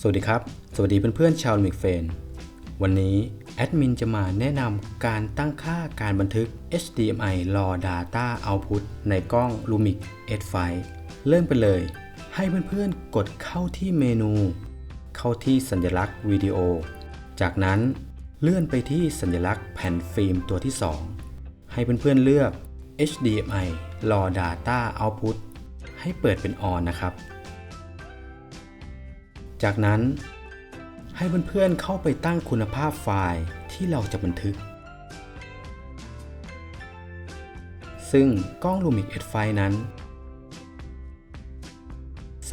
สวัสดีครับ สวัสดีเพื่อนๆชาวมิกเฟน วันนี้แอดมินจะมาแนะนำการตั้งค่าการบันทึก HDMI Raw Data Output ในกล้อง Lumix S5 เริ่มไปเลย ให้เพื่อนๆกดเข้าที่เมนู เข้าที่สัญลักษณ์วิดีโอ จากนั้น เลื่อนไปที่สัญลักษณ์แผ่นฟิล์มตัวที่ 2 ให้เพื่อนๆเลือก HDMI Raw Data Output ให้เปิดเป็น On นะครับ จากนั้น ให้เพื่อนๆเข้าไปตั้งคุณภาพไฟล์ที่เราจะบันทึก ซึ่งกล้อง Lumix S5 นั้น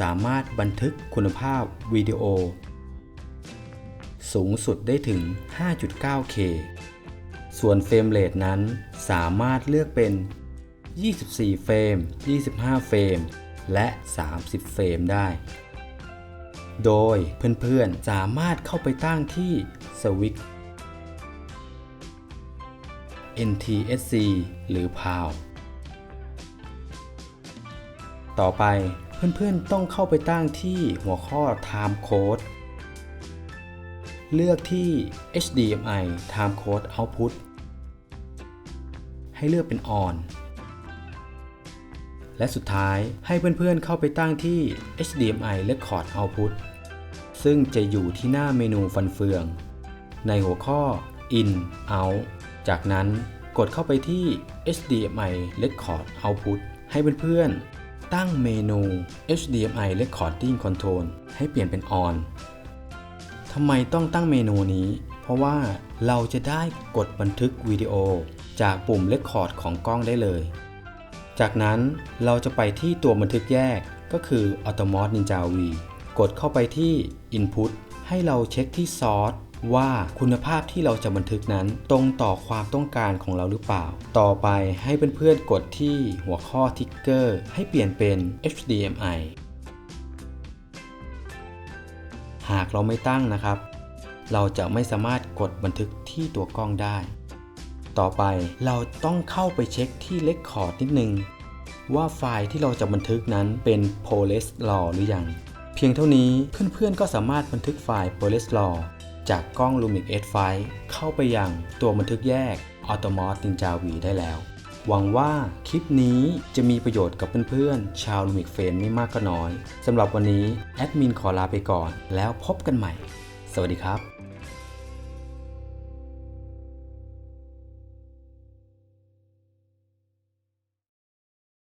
สามารถบันทึกคุณภาพวิดีโอ สูงสุดได้ถึง 5.9K ส่วนเฟรมเรทนั้นสามารถเลือกเป็น 24 เฟรม 25 เฟรม และ 30 เฟรมได้ โดยเพื่อนๆ สามารถเข้าไปตั้งที่สวิตช์ NTSC หรือ PAL ต่อไปเพื่อนๆ ต้องเข้าไปตั้งที่หัวข้อ Time Code เลือกที่ HDMI Time Code Output ให้เลือกเป็น On และสุดท้ายให้เพื่อนๆเข้าไปตั้งที่ HDMI Record Output ซึ่งจะอยู่ที่หน้าเมนูฟันเฟือง ในหัวข้อ In Out จากนั้นกดเข้าไปที่ HDMI Record Output ให้เพื่อนๆตั้งเมนู HDMI Recording Control ให้เปลี่ยนเป็น On ทำไมต้องตั้งเมนูนี้ เพราะว่าเราจะได้กดบันทึกวิดีโอ จากปุ่ม Record ของกล้องได้เลย จากนั้นเราจะไปที่ตัวบันทึกแยกก็คือ Automos Ninja V กดเข้าไปที่ Input ให้เราเช็คที่ Source ว่าคุณภาพที่เราจะบันทึกนั้นตรงต่อความต้องการของเราหรือเปล่า ต่อไปให้เพื่อนๆกดที่หัวข้อ Trigger ให้เปลี่ยนเป็น HDMI หากเราไม่ตั้งนะครับ เราจะไม่สามารถกดบันทึกที่ตัวกล้องได้ ต่อไปเราต้องเข้าไปเช็คที่ Record นิดนึง ว่าไฟล์ที่เราจะบันทึกนั้นเป็น ProRes RAW หรือยัง เพียงเท่านี้เพื่อนๆก็สามารถบันทึกไฟล์ ProRes RAW จากกล้อง Lumix S5 เข้าไปยังตัวบันทึกแยก Automos Ninja V ได้แล้ว หวังว่าคลิปนี้จะมีประโยชน์กับเพื่อนๆ ชาวลูมิกเฟนไม่มากก็น้อยสำหรับวันนี้แอดมินขอลาไปก่อน แล้วพบกันใหม่ สวัสดีครับ